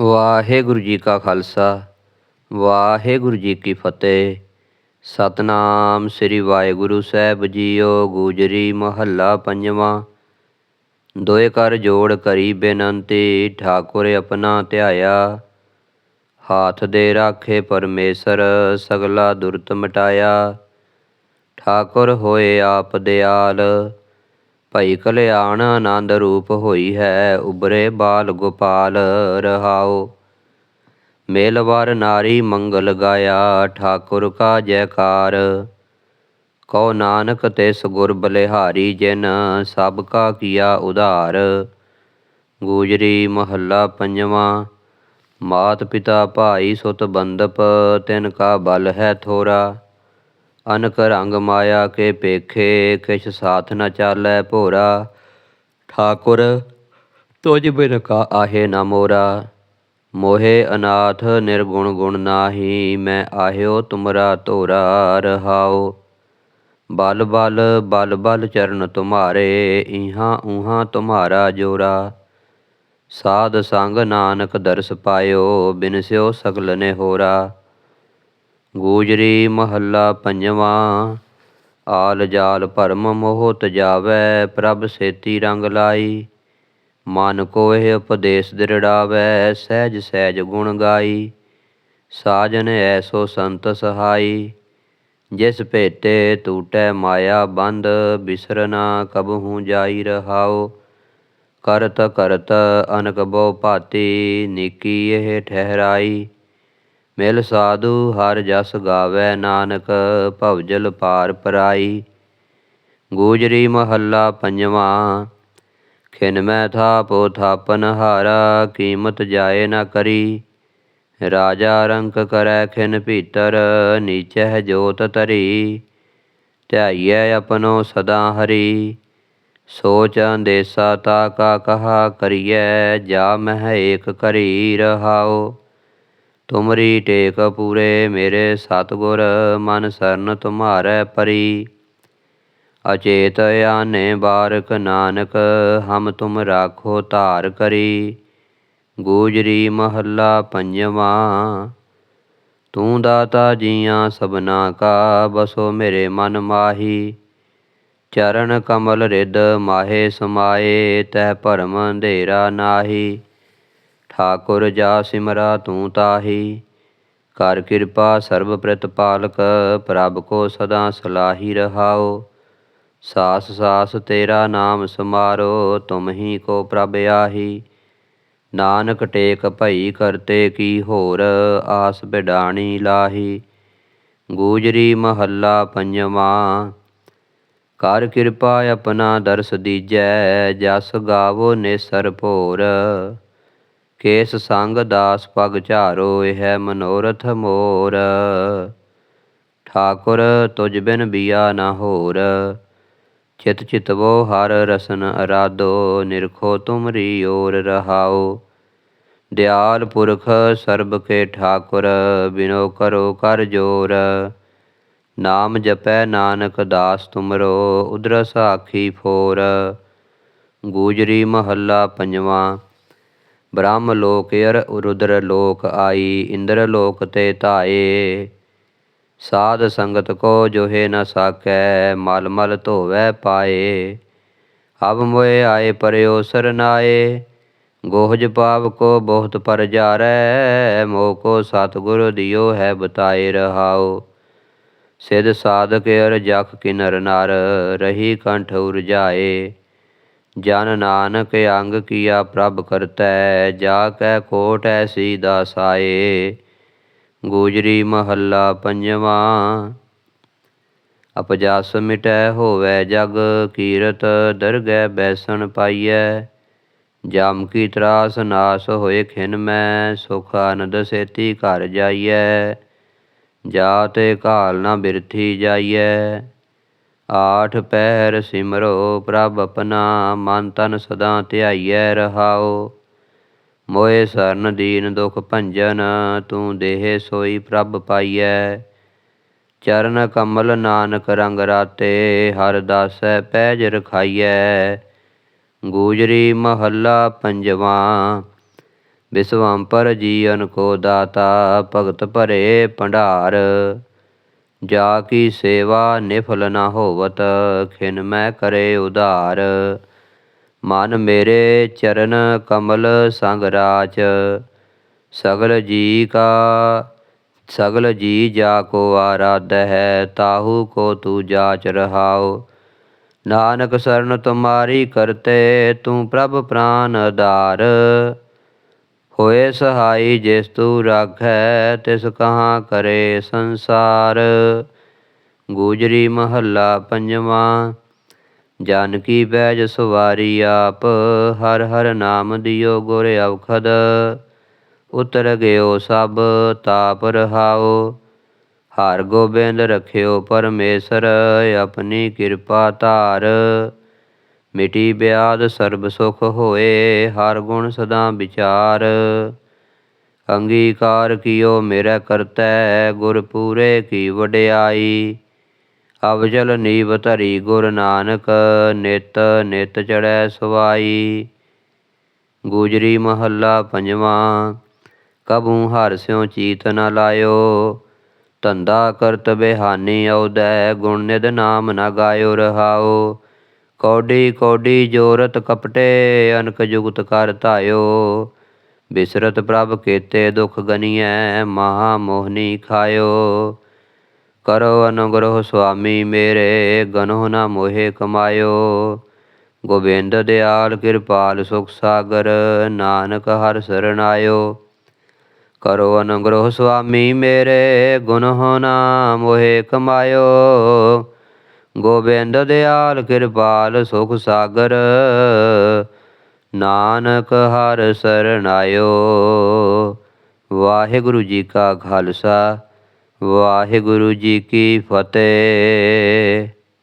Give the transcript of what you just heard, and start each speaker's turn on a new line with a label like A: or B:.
A: ਵਾਹਿਗੁਰੂ ਜੀ ਕਾ ਖਾਲਸਾ, ਵਾਹਿਗੁਰੂ ਜੀ ਕੀ ਫਤਿਹ। ਸਤਨਾਮ ਸ੍ਰੀ ਵਾਹਿਗੁਰੂ ਸਾਹਿਬ ਜੀਓ, ਗੁਜਰੀ ਮਹੱਲਾ ਪੰਜਵਾਂ। ਦੋਏ ਕਰ ਜੋੜ ਕਰੀ ਬੇਨੰਤੀ, ਠਾਕੁਰ ਆਪਣਾ ਧਿਆਇਆ। ਹਾਥ ਦੇ ਰਾਖੇ ਪਰਮੇਸ਼ਰ, ਸਗਲਾ ਦੁਰਤ ਮਿਟਾਇਆ। ਠਾਕੁਰ ਹੋਏ ਆਪ ਦਿਆਲ ਭਈ ਕਲਿਆਣ ਆਨੰਦ ਰੂਪ ਹੋਈ ਹੈ ਉਬਰੇ ਬਾਲ ਗੋਪਾਲ ਰਹਾਓ ਮੇਲਵਰ ਨਾਰੀ ਮੰਗਲ ਗਾਇਆ, ਠਾਕੁਰ ਕਾ ਜੈਕਾਰ। ਕਉ ਨਾਨਕ ਤਿਸ ਗੁਰ ਬਲਿਹਾਰੀ ਜਿਨ, ਸਭ ਕਾ ਕੀਆ ਉਧਾਰ। ਗੂਜਰੀ ਮਹੱਲਾ ਪੰਜਵਾਂ, ਮਾਤ ਪਿਤਾ ਭਾਈ ਸੁਤ ਬੰਦਪ ਤਿਨ ਕਾ ਬਲ ਹੈ ਥੋਰਾ। ਅਨਕ ਰੰਗ ਮਾਇਆ ਕੇ ਪੇਖੇ, ਕਿਛ ਸਾਥ ਨ ਚਾਲੈ ਭੋਰਾ। ਠਾਕੁਰ, ਤੁਝ ਬਿਨ ਕਾ ਆਹੇ ਨ ਮੋਰਾ। ਮੋਹੇ ਅਨਾਥ ਨਿਰਗੁਣ ਗੁਣ ਨਾਹੀ, ਮੈਂ ਆਹਿਓ ਤੁਮਰਾ ਧੋਰਾ ਰਹਾਓ। ਬਲ ਬਲ ਬਲ ਬਲ ਚਰਨ ਤੁਮਾਰੇ, ਇਹਾਂ ਉਹਾਂ ਤੁਮਾਰਾ ਜੋਰਾ। ਸਾਧ ਸੰਗ ਨਾਨਕ ਦਰਸ ਪਾਇਓ ਬਿਨਸਿਓ ਸਗਲ ਨੇ ਹੋਰਾ। ਗੂਜਰੀ ਮਹੱਲਾ ਪੰਜਵਾਂ, ਆਲ ਜਾਲ ਭਰਮ ਮੋਹ ਤਜਾਵੈ ਪ੍ਰਭ ਸੇਤੀ ਰੰਗ ਲਾਈ। ਮਨ ਕੋ ਇਹ ਉਪਦੇਸ਼ ਦਿਰੜਾਵੈ, ਸਹਿਜ ਸਹਿਜ ਗੁਣ ਗਾਈ। ਸਾਜਨ ਐਸੋ ਸੰਤ ਸਹਾਈ। ਜਿਸ ਭੇਟੇ ਟੂਟੈ ਮਾਇਆ ਬੰਧ ਬਿਸਰਨਾ ਕਬਹੂ ਜਾਈ ਰਹਾਓ ਕਰਤ ਕਰਤ ਅਨਕ ਬੋ ਭਾਤੀ, ਨੀਕੀ ਇਹ ਠਹਿਰਾਈ। ਮਿਲ ਸਾਧੂ ਹਰ ਜਸ ਗਾਵੇ ਨਾਨਕ ਭਵਜਲ ਪਾਰ ਪਰਾਈ। ਗੂਜਰੀ ਮਹੱਲਾ ਪੰਜਵਾਂ, ਖਿਨ ਮੈਂ ਥਾਪੋ, ਥਾਪਨ ਹਾਰਾ, ਕੀਮਤ ਜਾਏ ਨਾ ਕਰੀ। ਰਾਜਾ ਰੰਕ ਕਰੈ ਖਿਨ ਭੀਤਰ ਨੀਚੈ ਜੋਤ ਤਰੀ ਧਿਆਈਐ ਆਪਣੋ ਸਦਾ ਹਰੀ। ਸੋਚ ਅੰਦੇਸਾ ਤਾ ਕਾ ਕਹਾ ਕਰੀਐ, ਜਾ ਮਹਿ ਏਕ ਕਰੀ ਰਹਾਓ ਤੁਮਰੀ ਟੇਕ ਪੂਰੇ ਮੇਰੇ ਸਤਗੁਰ, ਮਨ ਸਰਨ ਤੁਮਾਰੈ ਪਰੀ। ਅਚੇਤ ਆਨੇ ਬਾਰਕ ਨਾਨਕ, ਹਮ ਤੁਮ ਰਾਖੋ ਧਾਰ ਕਰੀ। ਗੂਜਰੀ ਮਹੱਲਾ ਪੰਜਵਾਂ, ਤੂੰ ਦਾਤਾ ਜੀਆਂ ਸਭਨਾ ਕਾ ਬਸੋ ਮੇਰੇ ਮਨ ਮਾਹੀ। ਚਰਨ ਕਮਲ ਰਿਦ ਮਾਹੇ ਸਮਾਏ ਤੈ ਭਰਮ ਅੰਧੇਰਾ ਨਾਹੀ। ਠਾਕੁਰ ਜਾ ਸਿਮਰਾ ਤੂੰ ਤਾਹੀ। ਕਰ ਕਿਰਪਾ ਸਰਬ ਪ੍ਰਤਪਾਲਕ ਪ੍ਰਭ ਕੋ ਸਦਾ ਸਲਾਹੀ ਰਹਾਓ। ਸਾਸ ਸਾਸ ਤੇਰਾ ਨਾਮ ਸਮਾਰੋ, ਤੁਮ ਹੀ ਕੋ ਪ੍ਰਭ ਆਹੀ। ਨਾਨਕ ਟੇਕ ਭਈ ਕਰਤੇ ਕੀ ਹੋਰ, ਆਸ ਬਿਡਾਣੀ ਲਾਹੀ। ਗੂਜਰੀ ਮਹੱਲਾ ਪੰਜਵਾਂ ਕਰ ਕਿਰਪਾ ਆਪਣਾ ਦਰਸ ਦੀਜੈ, ਜਸ ਗਾਵੋ ਨੇਸਰ ਭੋਰ। ਕੇਸ ਸੰਗ ਦਾਸ ਪਗ ਝਾਰੋ, ਇਹ ਮਨੋਰਥ ਮੋਰ। ਠਾਕੁਰ ਤੁਝ ਬਿਨ ਬੀਆ ਨਾ ਹੋਰ। ਚਿਤ ਚਿਤਵੋ ਹਰ ਰਸਨ ਅਰਾਧੋ ਨਿਰਖੋ ਤੁਮਰੀ ਓਰ ਰਹਾਓ। ਦਿਆਲ ਪੁਰਖ ਸਰਬ ਕੇ ਠਾਕੁਰ, ਬਿਨੋ ਕਰੋ ਕਰ ਜੋਰ। ਨਾਮ ਜਪੈ ਨਾਨਕ ਦਾਸ ਤੁਮਰੋ, ਉਦਰਸ ਆਖੀ ਫੋਰ। ਗੂਜਰੀ ਮਹੱਲਾ ਪੰਜਵਾਂ। ਬ੍ਰਹਮ ਲੋਕ ਯਰ ਰੁਦਰ ਲੋਕ ਆਈ, ਇੰਦਰ ਲੋਕ ਤੇ ਧਾਏ। ਸਾਧ ਸੰਗਤ ਕੋ ਜੋਹੇ ਨ ਸਾਕੈ ਮਲ ਮਲ ਧੋਵੈ ਪਾਏ। ਅਬ ਮੋਏ ਆਏ ਪਰਿਓ ਸਰਨਾਏ ਗੋਹਜ ਪਾਪ ਕੋ ਬਹੁਤ ਪਰ ਜਾਰੈ ਮੋ ਕੋ ਸਤਿਗੁਰ ਦਿਓ ਹੈ ਬਤਾਏ ਰਹਾਓ ਸਿਧ ਸਾਧਕ ਅਰ ਜਖ ਕਿਨਰ ਨਰ, ਰਹੀ ਕੰਠ ਉਰਜਾਏ ਜਨ ਨਾਨਕ ਅੰਗ ਕੀਆ ਪ੍ਰਭ ਕਰਤੈ, ਜਾ ਕੈ ਕੋਟ ਐਸੀ ਦਾਸਾਏ। ਗੂਜਰੀ ਮਹੱਲਾ ਪੰਜਵਾਂ, ਅਪਜਸ ਮਿਟੈ ਹੋਵੈ ਜਗ, ਕੀਰਤ ਦਰਗਹਿ ਬੈਸਣ ਪਾਈਐ। ਜਮ ਕੀ ਤਰਾਸ ਨਾਸ ਹੋਏ ਖਿਨ ਮੈਂ, ਸੁਖ ਆਨੰਦ ਸੇਤੀ ਘਰ ਜਾਈਐ। ਜਾਤੇ ਕਾਲ ਨਾ ਬਿਰਥੀ ਜਾਈਐ। ਆਠ ਪਹਿਰ ਸਿਮਰੋ ਪ੍ਰਭ ਆਪਣਾ, ਮਨ ਤਨ ਸਦਾ ਧਿਆਈਐ ਰਹਾਓ ਮੋਏ ਸਰਨ ਦੀਨ ਦੁਖ ਭੰਜਨ, ਤੂੰ ਦੇਹ ਸੋਈ ਪ੍ਰਭ ਪਾਈਐ। ਚਰਨ ਕਮਲ ਨਾਨਕ ਰੰਗ ਰਾਤੇ, ਹਰ ਦਾਸੈ ਪੈਜ ਰਖਾਈਐ। ਗੂਜਰੀ ਮਹੱਲਾ ਪੰਜਵਾਂ ਵਿਸ਼ਵੰਪਰ ਜੀਵਨ ਕੋ ਦਾਤਾ, ਭਗਤ ਭਰੇ ਭੰਡਾਰ। ਜਾ ਕੀ ਸੇਵਾ ਨਿਫਲ ਨਾ ਹੋਵਤ, ਖਿਨ ਮੈਂ ਕਰੇ ਉਧਾਰ। ਮਨ ਮੇਰੇ ਚਰਨ ਕਮਲ ਸੰਗ ਰਾਚ ਸਗਲ ਜੀ ਕਾ, ਸਗਲ ਜੀ ਜਾ ਕੋ ਆਰਾਧ ਹੈ, ਤਾਹੂ ਕੋ ਤੂ ਜਾਚ ਰਹਾਓ ਨਾਨਕ ਸਰਨ ਤੁਮਾਰੀ ਕਰਤੇ, ਤੂੰ ਪ੍ਰਭ ਪ੍ਰਾਨ ਆਧਾਰ ਹੋਏ ਸਹਾਈ ਜਿਸ ਤੂ ਰਾਖੈ, ਤਿਸ ਕਹਾਂ ਕਰੇ ਸੰਸਾਰ। ਗੂਜਰੀ ਮਹੱਲਾ ਪੰਜਵਾਂ, ਜਾਨਕੀ ਬੈਜ ਸਵਾਰੀ ਆਪ, ਹਰ ਹਰ ਨਾਮ ਦਿਓ ਗੁਰ ਔਖਦ। ਉਤਰ ਗਿਓ ਸਭ, ਤਾਪ ਰਹਾਓ। ਹਰ ਗੋਬਿੰਦ ਰਖਿਓ ਪਰਮੇਸ਼ਰ, ਆਪਣੀ ਕਿਰਪਾ ਧਾਰ। ਮਿਟੀ ਬਿਆਦ ਸਰਬ ਸੁਖ ਹੋਏ, ਹਰ ਗੁਣ ਸਦਾ ਵਿਚਾਰ। ਅੰਗੀਕਾਰ ਕੀਓ ਮੇਰਾ ਕਰਤੈ, ਗੁਰ ਪੂਰੇ ਕੀ ਵਡਿਆਈ। ਅਵਜਲ ਨੀਵ ਧਰੀ ਗੁਰ ਨਾਨਕ, ਨਿਤ ਨਿਤ ਚੜੈ ਸਵਾਈ। ਗੁਜਰੀ ਮਹੱਲਾ ਪੰਜਵਾਂ, ਕਬੂ ਹਰ ਸਿਉ ਚੀਤ ਨ ਲਾਇਓ। ਧੰਦਾ ਕਰਤ ਬਿਹਾਨੀ ਔਦੈ, ਗੁਣ ਨਿਦ ਨਾਮ ਨ ਗਾਇਓ ਰਹਾਓ। ਕੌਡੀ ਕੌਡੀ ਜੋਰਤ ਕਪਟੇ, ਅਨਕ ਜੁਗਤ ਕਰ ਧਾਇਓ। ਬਿਸਰਤ ਪ੍ਰਭ ਕੀਤੇ ਦੁਖ ਗਨੀਐ, ਮਹਾ ਮੋਹਨੀ ਖਾਇਓ। ਕਰੋ ਅਨੁਗ੍ਰਹ ਸੁਆਮੀ ਮੇਰੇ ਗਨੋ ਨ ਮੋਹੇ ਕਮਾਇਓ। ਗੋਬਿੰਦ ਦਿਆਲ ਕਿਰਪਾਲ ਸੁਖ ਸਾਗਰ, ਨਾਨਕ ਹਰ ਸਰਣਾਇਓ ਕਰੋ ਅਨੁਗ੍ਰਹ ਸੁਆਮੀ ਮੇਰੇ, ਗੁਨਹੁ ਨਾ ਮੋਹੇ ਕਮਾਇਓ। ਗੋਬਿੰਦ ਦਿਆਲ ਕਿਰਪਾਲ ਸੁਖ ਸਾਗਰ। ਨਾਨਕ ਹਰ ਸਰਣਾਇਓ ਵਾਹਿਗੁਰੂ ਜੀ ਕਾ ਖਾਲਸਾ, ਵਾਹਿਗੁਰੂ ਜੀ ਕੀ ਫਤਿਹ।